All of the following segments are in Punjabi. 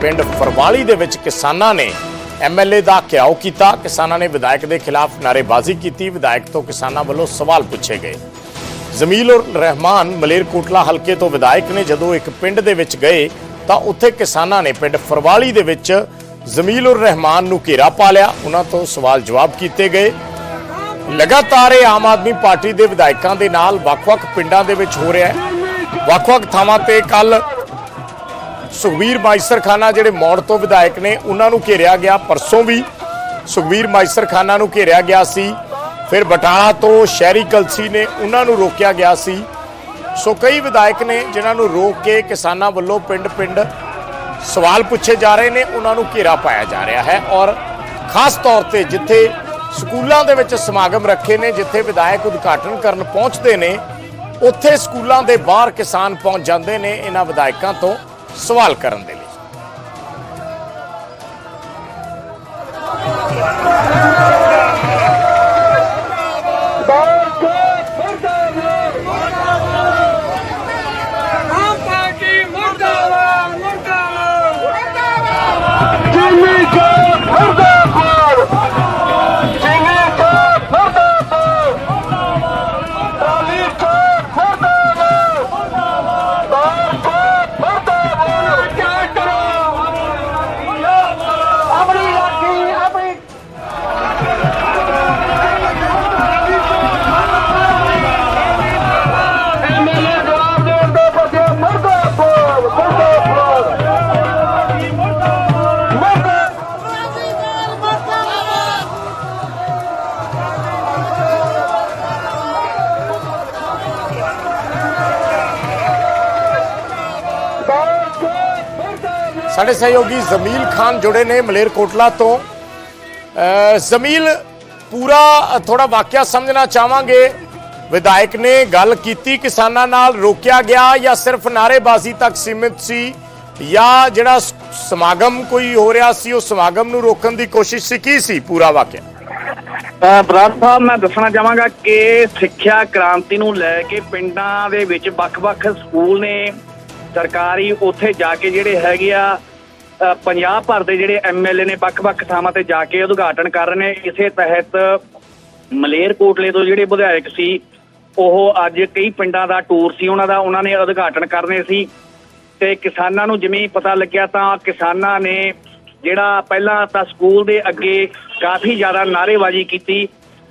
ਪਿੰਡ ਫਰਵਾਲੀ ਦੇ ਵਿੱਚ ਕਿਸਾਨਾਂ ਨੇ ਐਮਐਲਏ ਦਾ ਘਿਰਾਓ ਕੀਤਾ। ਕਿਸਾਨਾਂ ਨੇ ਵਿਧਾਇਕ ਦੇ ਖਿਲਾਫ ਨਾਅਰੇਬਾਜ਼ੀ ਕੀਤੀ। ਵਿਧਾਇਕ ਤੋਂ ਕਿਸਾਨਾਂ ਵੱਲੋਂ ਸਵਾਲ ਪੁੱਛੇ ਗਏ। ਜ਼ਮੀਲ ਉਰ ਰਹਿਮਾਨ ਮਲੇਰਕੋਟਲਾ ਹਲਕੇ ਤੋਂ ਵਿਧਾਇਕ ਨੇ ਜਦੋਂ ਇੱਕ ਪਿੰਡ ਦੇ ਵਿੱਚ ਗਏ ਤਾਂ ਉੱਥੇ ਕਿਸਾਨਾਂ ਨੇ ਪਿੰਡ ਫਰਵਾਲੀ ਦੇ ਵਿੱਚ ਜ਼ਮੀਲ ਉਰ ਰਹਿਮਾਨ ਨੂੰ ਘੇਰਾ ਪਾ ਲਿਆ। ਉਹਨਾਂ ਤੋਂ ਸਵਾਲ ਜਵਾਬ ਕੀਤੇ ਗਏ। ਲਗਾਤਾਰ ਇਹ ਆਮ ਆਦਮੀ ਪਾਰਟੀ ਦੇ ਵਿਧਾਇਕਾਂ ਦੇ ਨਾਲ ਵੱਖ-ਵੱਖ ਪਿੰਡਾਂ ਦੇ ਵਿੱਚ ਹੋ ਰਿਹਾ ਹੈ। ਵੱਖ-ਵੱਖ ਥਾਵਾਂ ਤੇ ਕੱਲ ਸੁਖਬੀਰ ਮਾਈਸਰ ਖਾਨਾ ਜਿਹੜੇ ਮੌੜ ਤੋਂ ਵਿਧਾਇਕ ਨੇ, ਉਹਨਾਂ ਨੂੰ ਘੇਰਿਆ ਗਿਆ ਪਰਸੋਂ ਵੀ। ਸੁਖਬੀਰ ਮਾਈਸਰ ਖਾਨਾ ਨੂੰ ਘੇਰਿਆ ਗਿਆ ਸੀ। ਫਿਰ ਬਟਾਲਾ ਤੋਂ ਸ਼ਹਿਰੀ ਕਲਸੀ ਨੇ ਉਹਨਾਂ ਨੂੰ ਰੋਕਿਆ ਗਿਆ ਸੀ। ਸੋ ਕਈ ਵਿਧਾਇਕ ਨੇ ਜਿਨ੍ਹਾਂ ਨੂੰ ਰੋਕ ਕੇ ਕਿਸਾਨਾਂ ਵੱਲੋਂ ਪਿੰਡ-ਪਿੰਡ ਸਵਾਲ ਪੁੱਛੇ ਜਾ ਰਹੇ ਨੇ, ਉਹਨਾਂ ਨੂੰ ਘੇਰਾ ਪਾਇਆ ਜਾ ਰਿਹਾ ਹੈ। ਔਰ ਖਾਸ ਤੌਰ ਤੇ ਜਿੱਥੇ ਸਕੂਲਾਂ ਦੇ ਵਿੱਚ ਸਮਾਗਮ ਰੱਖੇ ਨੇ, ਜਿੱਥੇ ਵਿਧਾਇਕ ਉਦਘਾਟਨ ਕਰਨ ਪਹੁੰਚਦੇ ਨੇ, ਉੱਥੇ ਸਕੂਲਾਂ ਦੇ ਬਾਹਰ ਕਿਸਾਨ ਪਹੁੰਚ ਜਾਂਦੇ ਨੇ ਇਹਨਾਂ ਵਿਧਾਇਕਾਂ ਤੋਂ। ਸਵਾਲ ਕਰਨ ਦੇ ਸਾਡੇ ਸਹਿਯੋਗੀ ਜ਼ਮੀਲ ਖਾਨ ਜੁੜੇ ਨੇ ਮਲੇਰਕੋਟਲਾ ਤੋਂ। ਜ਼ਮੀਲ, ਪੂਰਾ ਥੋੜਾ ਵਾਕਿਆ ਸਮਝਣਾ ਚਾਹਾਂਗੇ। ਵਿਧਾਇਕ ਨੇ ਗੱਲ ਕੀਤੀ, ਕਿਸਾਨਾਂ ਨਾਲ ਰੋਕਿਆ ਗਿਆ ਜਾਂ ਸਿਰਫ ਨਾਅਰੇਬਾਜ਼ੀ ਤੱਕ ਸੀਮਿਤ ਸੀ ਜਾਂ ਜਿਹੜਾ ਸਮਾਗਮ ਕੋਈ ਹੋ ਰਿਹਾ ਸੀ, ਉਹ ਸਮਾਗਮ ਨੂੰ ਰੋਕਣ ਦੀ ਕੋਸ਼ਿਸ਼ ਸੀ, ਕੀ ਸੀ ਪੂਰਾ ਵਾਕਿਆ? ਬਰਾੜ ਸਾਹਿਬ, ਮੈਂ ਦੱਸਣਾ ਚਾਹਾਂਗਾ ਕਿ ਸਿੱਖਿਆ ਕ੍ਰਾਂਤੀ ਨੂੰ ਲੈ ਕੇ ਪਿੰਡਾਂ ਦੇ ਵਿੱਚ ਵੱਖ-ਵੱਖ ਸਕੂਲ ਨੇ। ਸਰਕਾਰੀ ਉੱਥੇ ਜਾ ਕੇ ਜਿਹੜੇ ਹੈਗੇ ਆ ਪੰਜਾਬ ਭਰ ਦੇ ਜਿਹੜੇ ਐਮਐਲਏ ਨੇ ਵੱਖ-ਵੱਖ ਥਾਵਾਂ ਤੇ ਜਾ ਕੇ ਉਦਘਾਟਨ ਕਰ ਰਹੇ ਨੇ। ਇਸੇ ਤਹਿਤ ਮਲੇਰਕੋਟਲੇ ਤੋਂ ਜਿਹੜੇ ਵਿਧਾਇਕ ਸੀ, ਉਹ ਅੱਜ ਕਈ ਪਿੰਡਾਂ ਦਾ ਟੂਰ ਸੀ, ਉਹਨਾਂ ਦਾ, ਉਹਨਾਂ ਨੇ ਉਦਘਾਟਨ ਕਰਨੇ ਸੀ। ਤੇ ਕਿਸਾਨਾਂ ਨੂੰ ਜਿਵੇਂ ਪਤਾ ਲੱਗਿਆ ਤਾਂ ਕਿਸਾਨਾਂ ਨੇ ਜਿਹੜਾ ਪਹਿਲਾਂ ਤਾਂ ਸਕੂਲ ਦੇ ਅੱਗੇ ਕਾਫੀ ਜ਼ਿਆਦਾ ਨਾਅਰੇਬਾਜ਼ੀ ਕੀਤੀ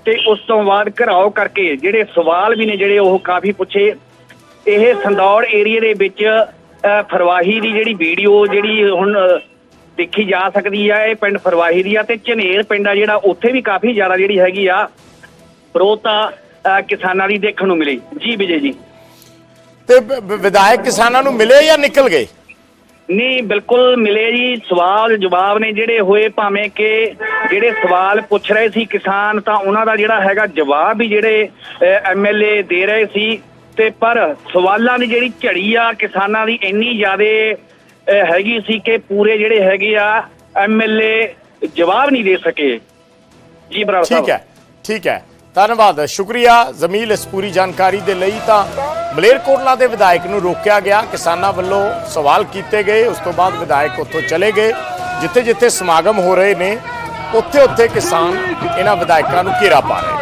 ਤੇ ਉਸ ਤੋਂ ਬਾਅਦ ਘਰਾਓ ਕਰਕੇ ਜਿਹੜੇ ਸਵਾਲ ਵੀ ਨੇ ਜਿਹੜੇ ਉਹ ਕਾਫੀ ਪੁੱਛੇ। ਇਹ ਸੰਦੌੜ ਏਰੀਆ ਦੇ ਵਿੱਚ ਫਰਵਾਹੀ ਦੀ ਜਿਹੜੀ ਵੀਡੀਓ ਜਿਹੜੀ ਹੁਣ ਦੇਖੀ ਜਾ ਸਕਦੀ ਆ ਇਹ ਪਿੰਡ ਫਰਵਾਹੀ ਦੀ ਆ ਤੇ ਝਨੇਰ ਪਿੰਡ ਆ ਜਿਹੜਾ ਉੱਥੇ ਵੀ ਕਾਫੀ ਜ਼ਿਆਦਾ ਜਿਹੜੀ ਹੈਗੀ ਆ ਵਿਰੋਧਤਾ ਕਿਸਾਨਾਂ ਦੀ ਦੇਖਣ ਨੂੰ ਮਿਲੀ। ਜੀ ਵਿਜੇ ਜੀ। ਤੇ ਵਿਧਾਇਕ ਕਿਸਾਨਾਂ ਨੂੰ ਮਿਲੇ ਜਾਂ ਨਿਕਲ ਗਏ? ਨਹੀਂ ਬਿਲਕੁਲ ਮਿਲੇ ਜੀ। ਸਵਾਲ ਜਵਾਬ ਨੇ ਜਿਹੜੇ ਹੋਏ ਭਾਵੇਂ ਕਿ ਜਿਹੜੇ ਸਵਾਲ ਪੁੱਛ ਰਹੇ ਸੀ ਕਿਸਾਨ ਤਾਂ ਉਹਨਾਂ ਦਾ ਜਿਹੜਾ ਹੈਗਾ ਜਵਾਬ ਵੀ ਜਿਹੜੇ ਐਮਐਲਏ ਦੇ ਰਹੇ ਸੀ। ਤੇ ਪਰ ਸਵਾਲਾਂ ਦੀ ਜਿਹੜੀ ਝੜੀ ਆ, ਕਿਸਾਨਾਂ ਦੀ ਇੰਨੀ ਜ਼ਿਆਦੇ ਹੈਗੀ ਸੀ ਕਿ ਪੂਰੇ ਜਿਹੜੇ ਹੈਗੇ ਆ ਐਮਐਲਏ ਜਵਾਬ ਨਹੀਂ ਦੇ ਸਕੇ। ਜੀ ਬਰਾੜ ਸਾਹਿਬ। ਠੀਕ ਹੈ ਠੀਕ ਹੈ। ਧੰਨਵਾਦ। ਸ਼ੁਕਰੀਆ। ਜ਼ਮੀਲ ਇਸ ਪੂਰੀ ਜਾਣਕਾਰੀ ਦੇ ਲਈ ਤਾਂ ਮਲੇਰਕੋਟਲਾ ਦੇ ਵਿਧਾਇਕ ਨੂੰ ਰੋਕਿਆ ਗਿਆ। ਕਿਸਾਨਾਂ ਵੱਲੋਂ ਸਵਾਲ ਕੀਤੇ ਗਏ। ਉਸ ਤੋਂ ਬਾਅਦ ਵਿਧਾਇਕ ਉੱਥੋਂ ਚਲੇ ਗਏ। ਜਿੱਥੇ ਜਿੱਥੇ ਸਮਾਗਮ ਹੋ ਰਹੇ ਨੇ ਉੱਥੇ ਉੱਥੇ ਕਿਸਾਨ ਇਹਨਾਂ ਵਿਧਾਇਕਾਂ ਨੂੰ ਘੇਰਾ ਪਾ ਰਹੇ